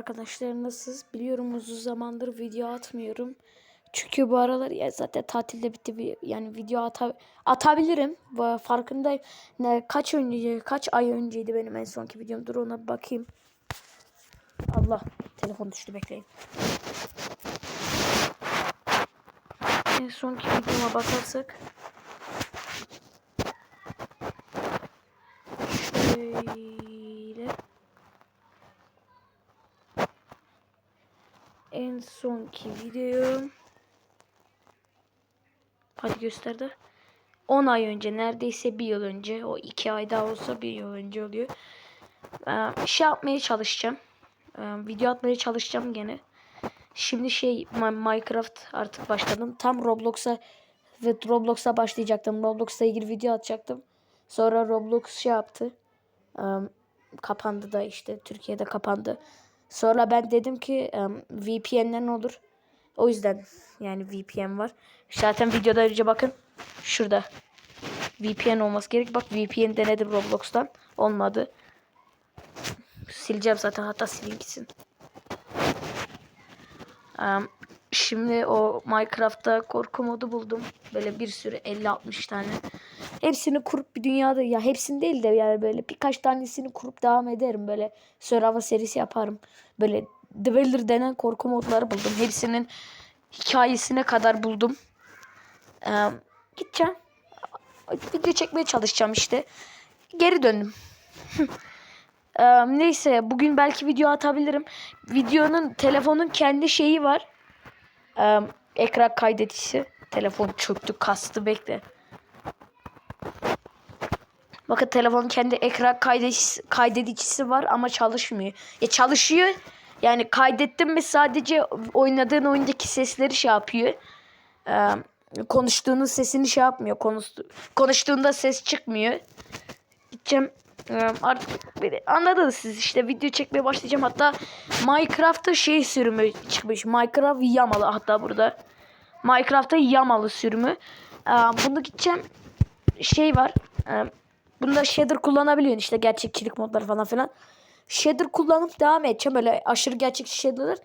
arkadaşlar nasılsınız? Biliyorum uzun zamandır video atmıyorum. Çünkü bu aralar ya zaten tatilde bitti yani video ata, atabilirim. Farkındayım. Ne kaç önce kaç ay önceydi benim en sonki videom. Dur ona bakayım. Allah telefon düştü bekleyin. En sonki videoma bakarsak şöyle en sonki videom hadi göster de 10 ay önce neredeyse bir yıl önce o 2 ay daha olsa bir yıl önce oluyor. Ee, şey yapmaya çalışacağım. Ee, video atmaya çalışacağım gene. Şimdi şey Minecraft artık başladım. Tam Roblox'a ve Roblox'a başlayacaktım. Roblox'la ilgili video atacaktım. Sonra Roblox şey yaptı. Em, kapandı da işte Türkiye'de kapandı. Sonra ben dedim ki VPN'den olur. O yüzden yani VPN var. Zaten videoda önce bakın. Şurada. VPN olması gerek. Bak VPN denedim Roblox'tan. Olmadı. Sileceğim zaten. Hatta sileyim gitsin. Em, şimdi o Minecraft'ta korku modu buldum. Böyle bir sürü 50-60 tane. Hepsini kurup bir dünyada ya hepsini değil de yani böyle birkaç tanesini kurup devam ederim. Böyle Survival serisi yaparım. Böyle Dweller denen korku modları buldum. Hepsinin hikayesine kadar buldum. Ee, gideceğim. Video çekmeye çalışacağım işte. Geri döndüm. Ee, neyse bugün belki video atabilirim. Videonun telefonun kendi şeyi var. Ee, ekran kaydedicisi. Telefon çöktü kastı bekle. Bakın telefonun kendi ekran kaydedicisi, var ama çalışmıyor. Ya çalışıyor. Yani kaydettim mi sadece oynadığın oyundaki sesleri şey yapıyor. Ee, konuştuğunun sesini şey yapmıyor. Konuştu, konuştuğunda ses çıkmıyor. Gideceğim ee, artık böyle anladınız siz işte video çekmeye başlayacağım. Hatta Minecraft'ta şey sürümü çıkmış. Minecraft Yamalı hatta burada. Minecraft'ta Yamalı sürümü. Ee, bunu gideceğim şey var. Bunda shader kullanabiliyorsun işte gerçekçilik modları falan filan. Shader kullanıp devam edeceğim böyle aşırı gerçekçi shader'lar.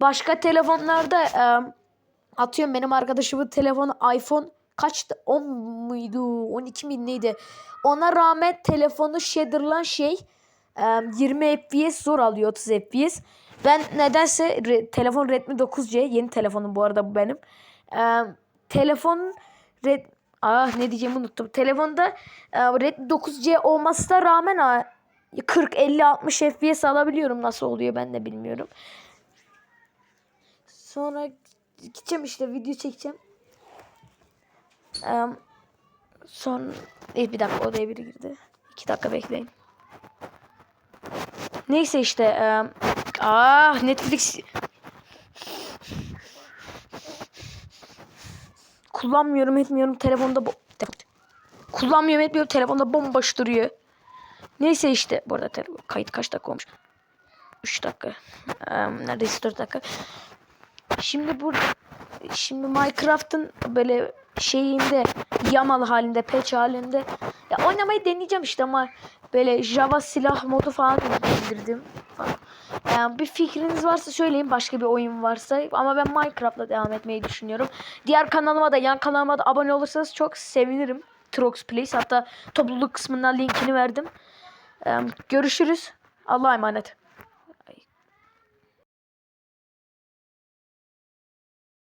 Başka telefonlarda e, atıyorum benim arkadaşımın telefonu iPhone kaçtı? 10 muydu? 12 mi neydi? Ona rağmen telefonu shader'lan şey e, 20 FPS zor alıyor 30 FPS. Ben nedense re- telefon Redmi 9C yeni telefonum bu arada bu benim. E, telefon Red Ah ne diyeceğimi unuttum. Telefonda e, Redmi 9C olmasına rağmen ha, 40 50 60 FPS alabiliyorum. Nasıl oluyor ben de bilmiyorum. Sonra gideceğim işte video çekeceğim. Ee, son e, bir dakika odaya biri girdi. İki dakika bekleyin. Neyse işte e, ah Netflix kullanmıyorum etmiyorum telefonda bo- kullanmıyorum etmiyorum telefonda bomboş duruyor. Neyse işte bu arada kayıt kaç dakika olmuş? 3 dakika. Ee, neredeyse 4 dakika. Şimdi bu şimdi Minecraft'ın böyle şeyinde yamalı halinde, patch halinde ya oynamayı deneyeceğim işte ama böyle Java silah modu falan indirdim. Yani bir fikriniz varsa söyleyin başka bir oyun varsa ama ben Minecraft'la devam etmeyi düşünüyorum. Diğer kanalıma da yan kanalıma da abone olursanız çok sevinirim. Trox Place hatta topluluk kısmından linkini verdim. Ee, görüşürüz. Allah'a emanet.